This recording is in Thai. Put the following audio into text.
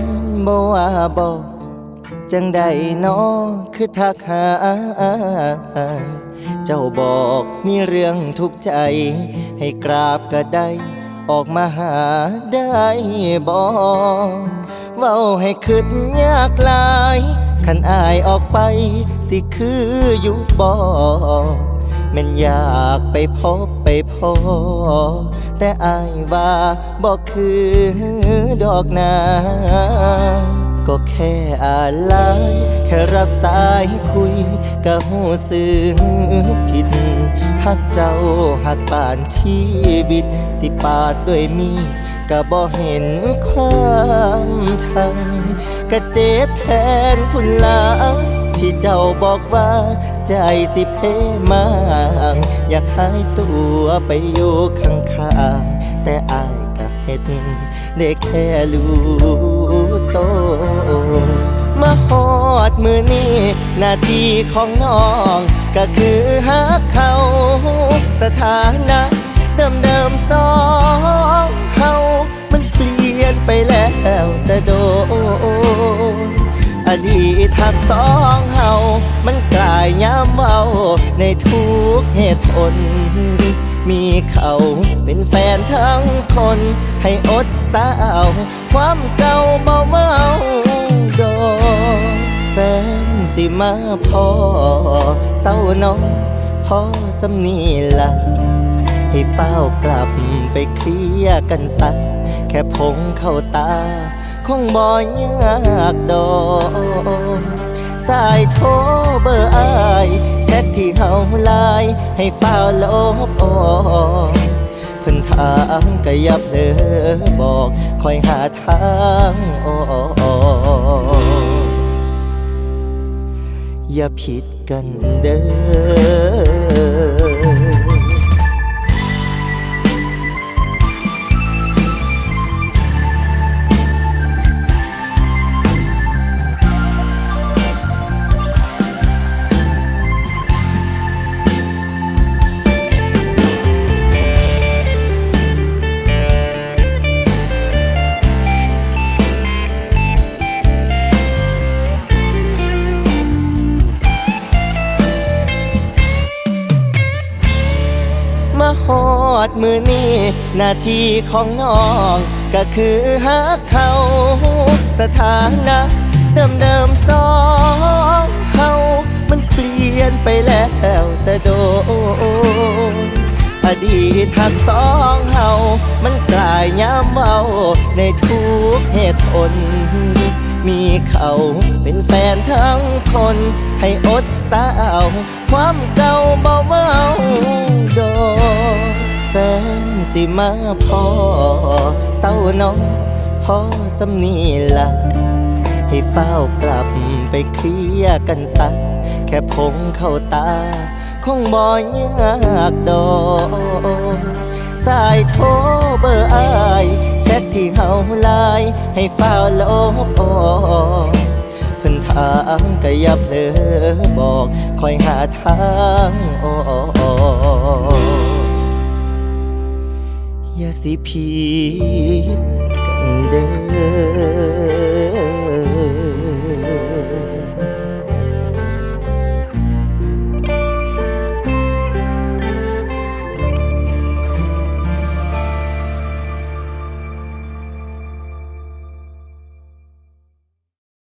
นบ่ว่าบอกจังใดนอคือทักหา เจ้าบอกมีเรื่องทุกข์ใจ ให้กราบก็ได้ ออกมาหาได้บ่เว้าให้คิดยากลายคันอายออกไป สิคืออยู่บ่แม่นอยากไปพบไปพอ แต่อายว่าบอกคือดอกนาก็แค่อะไรแค่รับสายคุยก็หูสึกผิดหักเจ้าหักป่านชีวิต สิปาดด้วยมีก็บ่เห็นความทังก็เจ็บแทนคุณลา ที่เจ้าบอกว่า ใจสิเพมางอยากหายตัวไปอยู่ข้างๆ แต่อายก็เฮ็ดได้แค่รู้โตวมาฮอดมือนี้หน้าที่ของน้อง ก็คือหาเขา สถานะเดิมเดิมๆสองเฮามันเปลี่ยนไปแล้วแต่โด ดีตหักสองเฮา มันกลายย้ำเมาในทุกเหตุผล มีเขาเป็นแฟนทั้งคน ให้อดสาว ความเก่าเมาเมาดอแฟนสิมาพอเศร้าน้องพอสำนีละให้เฝ้ากลับ ไปเคลียร์กันสัก แค่พงเข้าตา คงบ่ยากดอกสายโทรเบอร์อายแชทที่เฮาไลน์ให้เฝ้าลบออกเพิ่นถามก็อยับเพลอบอกคอยหาทางออกอย่าผิดกันเด้อ ดมือนี้หน้าที่ของน้องก็คือหาเขา สถานะเดิมเดิมๆสองเฮามันเปลี่ยนไปแล้วแต่โดนอดีตหักสองเฮามันกลายย้ำเมาในทุกเหตุผลมีเขาเป็นแฟนทั้งคน ให้อดสาว ความเก่าเบาเมา แฟนสิมาพอเศร้าน้องพอสำนีละให้เฝ้ากลับไปเคลียร์กันสักแค่พงเข้าตา คงบ่ยากดอกสายโทรเบอร์อายแชทที่เฮาไลน์ให้เฝ้าลบออกเพิ่นถามก็อย่าเพลอบอกคอยหาทางออก สิผิดกันเด้อ